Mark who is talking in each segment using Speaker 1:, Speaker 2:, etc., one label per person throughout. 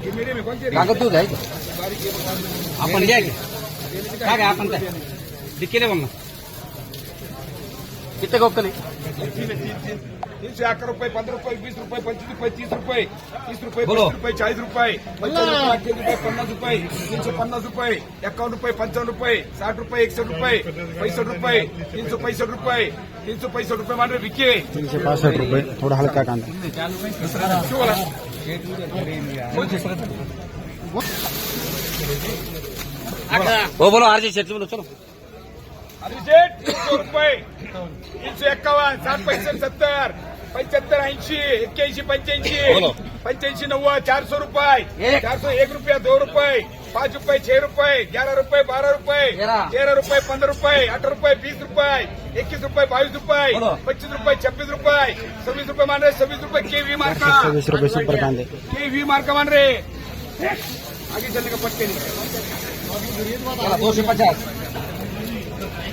Speaker 1: आहे?
Speaker 2: कागद आपण घ्या की काय? काय आपण काय किती गोकले
Speaker 1: तीनशे अकरा रुपये पंधरा रुपये वीस रुपये पंचवीस रुपये तीस रुपये तीस रुपये
Speaker 2: बोलो.
Speaker 1: पस्तीस रुपये चाळीस रुपये। पंचावन्न रुपये पन्नास रुपये। तीनशे पन्नास रुपये एकावन्न रुपये पंचावन्न रुपये साठ रुपये। एकसष्ट रुपये पैसष्ट रुपये तीनशे पैसष्ट रुपये तीनशे पैसष्ट रुपये मान रे विके
Speaker 3: तीनशे पासष्ट रुपये थोडा हलका कांदा.
Speaker 2: हो बोलो आरजे शेट बोलो चलो.
Speaker 1: अभिषेक शेट रुपये. तीनशे एक्कावन्न सात पैसे सत्तर. पंच्याहत्तर ऐंशी एक्क्याऐंशी पंच्याऐंशी
Speaker 2: बोलो.
Speaker 1: पंच्याऐंशी नव्वद चारशे रुपये
Speaker 2: एक.
Speaker 1: चारशे एक रुपया दो रुपये पाच रुपये छह रुपये ग्यारह रुपये बारह रुपये
Speaker 2: तेरा.
Speaker 1: तेरह रुपये पंद्रह रुपये अठारह रुपये बीस रुपये इक्कीस रुपये बाईस रुपये
Speaker 2: बोलो.
Speaker 1: पच्चीस रुपये छब्बीस रुपये सव्वीस रुपये मान रहे सव्वीस रुपये के वी मार्का
Speaker 3: सव्वीस रुपये सुपर कांदे
Speaker 1: के वी मार्का मान रहे आगे चलने का पट्टे नहीं
Speaker 2: चला दोनशे पचास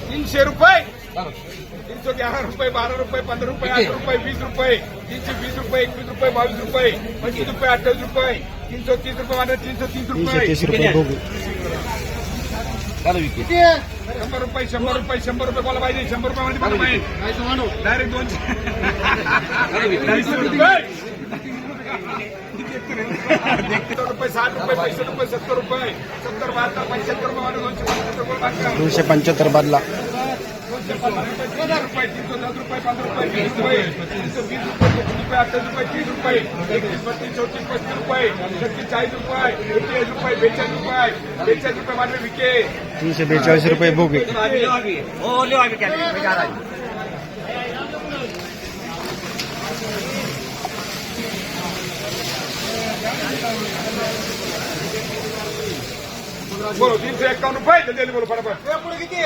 Speaker 1: तीनशे रुपये
Speaker 2: चलो.
Speaker 1: तीन सौ ग्यारह रुपये बारह रुपये पंद्रह रुपये आठ रुपये बीस रुपये तीन सौ बीस रुपये एकवीस रुपये बावीस रुपये पच्चीस रुपये अठ्ठावीस रुपये तीन सौ तीस रुपये मान तीन सौ तीस
Speaker 3: तीनशे
Speaker 1: रुपये
Speaker 3: तीस रुपये
Speaker 1: शंभर रुपये शंभर रुपये शंभर रुपये बोला पाहिजे. शंभर रुपये मध्ये पाहिजे डायरेक्ट दोनशे तीनशे रुपये. रुपये साठ रुपये पैंसठ रुपये सत्तर रुपये. सत्तर बहात्तर पंच्याहत्तर रुपये दोनशे पंच्याहत्तर रुपये.
Speaker 3: दोनशे पंच्याहत्तर बदला.
Speaker 1: रुपये तीन सौ दस रुपये पंद्रह बीस रुपये तीन सौ बीस रुपये पच्चीस तीस रुपये चालीस रुपये
Speaker 2: इक्कीस तीन सौ बेचालीस बुक Thank you.
Speaker 1: बोलो तीनशे एक्कावन्न रुपये जल्दी जल्दी बोलो फटाफट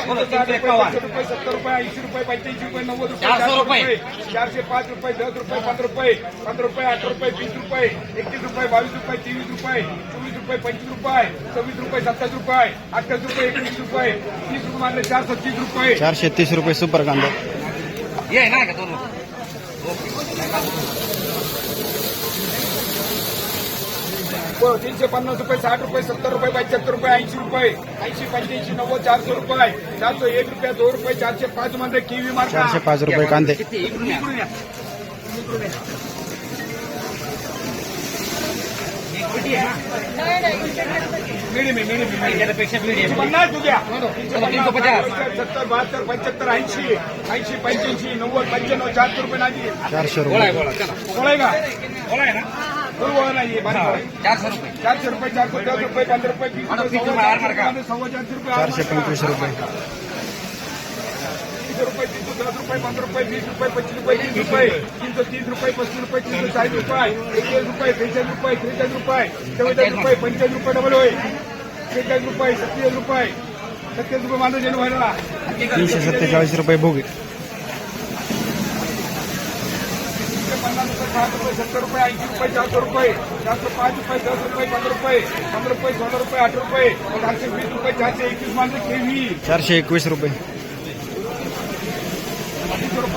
Speaker 2: बोलो,
Speaker 1: साठ
Speaker 2: तीनशे
Speaker 1: रुपये
Speaker 2: एक्कावन्न.
Speaker 1: पाचशे रुपये सत्तर रुपये ऐंशी रुपये पंच्याऐंशी रुपये नव्वद रुपये
Speaker 2: चारशे
Speaker 1: चारशे
Speaker 2: रुपये.
Speaker 1: चारशे पाच रुपये दस रुपये पंधरा रुपये पंधरा रुपये अठरा रुपये वीस रुपये एकतीस रुपये बावीस रुपये तेवीस रुपये चोवीस रुपये पंचवीस रुपये सव्वीस रुपये सत्तावीस रुपये अठ्ठावीस रुपये एकवीस रुपये तीस रुपये मानले चारशे तीस रुपये
Speaker 3: चारशे तीस रुपये सुपर कांदा
Speaker 2: ये है ना क्या दोनों
Speaker 1: बरं, तीनशे पन्नास रुपये साठ रुपये सत्तर रुपये पंच्याहत्तर रुपये ऐंशी रुपये ऐंशी पंच्याऐंशी नव्वद चारशे रुपये. चारशे एक रुपये दोन रुपये चारशे पाच मध्ये केवी मार्का
Speaker 3: चारशे पाच रुपये कांदे.
Speaker 2: किती? त्याच्यापेक्षा मीडियम
Speaker 1: सत्तर रुपये
Speaker 3: रुपये।
Speaker 2: रुपये।
Speaker 1: रुपये रुपये चारशे रुपये चारशे
Speaker 3: पंचवीस रुपये।
Speaker 1: दस रुपये पंधरा रुपये वीस रुपये पच्चीस रुपये तीस रुपये तीनशे तीस रुपये पस्तीस रुपये तीनशे चाळीस रुपये एकवीस रुपये त्रेचाळीस रुपये त्रेचाळीस रुपये चव्वेचाळीस रुपये पंचेचाळीस रुपये डबल होय. त्रेचाळीस रुपये सत्तेचाळीस रुपये. सत्तेचाळीस रुपये माझं जेणू व्हायला.
Speaker 3: तीनशे सत्तेचाळीस रुपये भोगी
Speaker 1: पन्नास रुपये साठ रुपये सत्तर रुपये ऐंशी रुपये चारशे रुपये. चारशे पाच रुपये दस रुपये पंधरा रुपये. पंधरा रुपये सोळा रुपये आठ रुपये. चारशे वीस रुपये चारशे एकवीस माझं केवी
Speaker 3: चारशे एकवीस रुपये.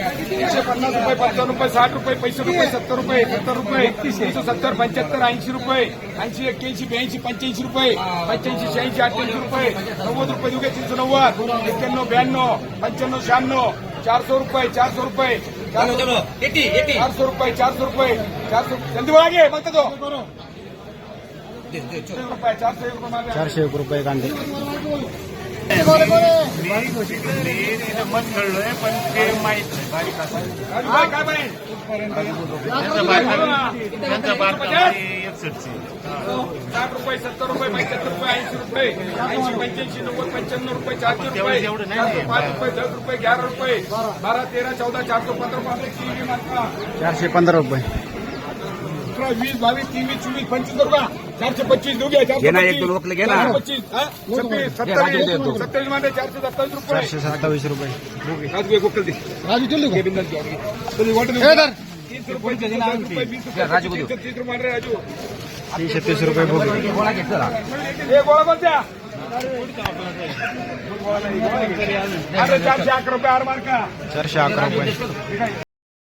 Speaker 1: तीनशे पन्नास रुपये पंचावन्न रुपये साठ रुपये पैसे रुपये सत्तर रुपये सत्तर रुपये एकशे सत्तर पंच्याहत्तर ऐंशी रुपये ऐंशी एक्क्याऐंशी ब्याऐंशी पंच्याऐंशी रुपये पंच्याऐंशी शहाऐंशी अठ्ठ्याऐंशी रुपये नव्वद रुपये दुगे तीनशे नव्वद एक्क्याण्णव ब्याण्णव पंच्याण्णव शहाण्णव चारशे रुपये चारशे रुपये. चारशे रुपये चारशे रुपये चारशे जल्दी बोला घे म्हणतो तो. चारशे एक रुपये
Speaker 3: कांदे.
Speaker 4: मत कळलोय पण ते नाही त्यांचा एकसष्टची
Speaker 1: साठ रुपये सत्तर रुपये पंच्याहत्तर रुपये ऐंशी रुपये ऐंशी पंच्याऐंशी नव्वद पंच्याण्णव रुपये चारशे रुपये चारशे पाच रुपये. दस रुपये ग्यारह रुपये बारा तेरा चौदा चारशे पंधरा पाच तीन
Speaker 3: चारशे पंधरा रुपये
Speaker 1: वीस बावीस तेवीस चोवीस पंचवीस रुपये चारशे पच्चीस देऊ घ्या चारशे
Speaker 2: घे ना, एक
Speaker 1: पच्चीस.
Speaker 2: दोन वकलं घे ना.
Speaker 1: पच्चीस हा? छत्तीस सत्तावीस
Speaker 2: देतो.
Speaker 1: सत्तावीस. मध्ये चारशे सत्तावीस रुपये.
Speaker 3: चारशे सत्तावीस रुपये.
Speaker 1: राजू एक वकल दे.
Speaker 5: राजू चल
Speaker 1: घे बिंदास तीस रुपये तीस रुपये, वीस रुपये
Speaker 2: राजू बोलू.
Speaker 1: तीस रुपये रे राजू.
Speaker 3: तीनशे तीस रुपये भोगे
Speaker 2: गोळा घे
Speaker 1: हे. गोळा बोल अरे चारशे अकरा रुपये आर मार्का
Speaker 3: चारशे अकरा रुपये.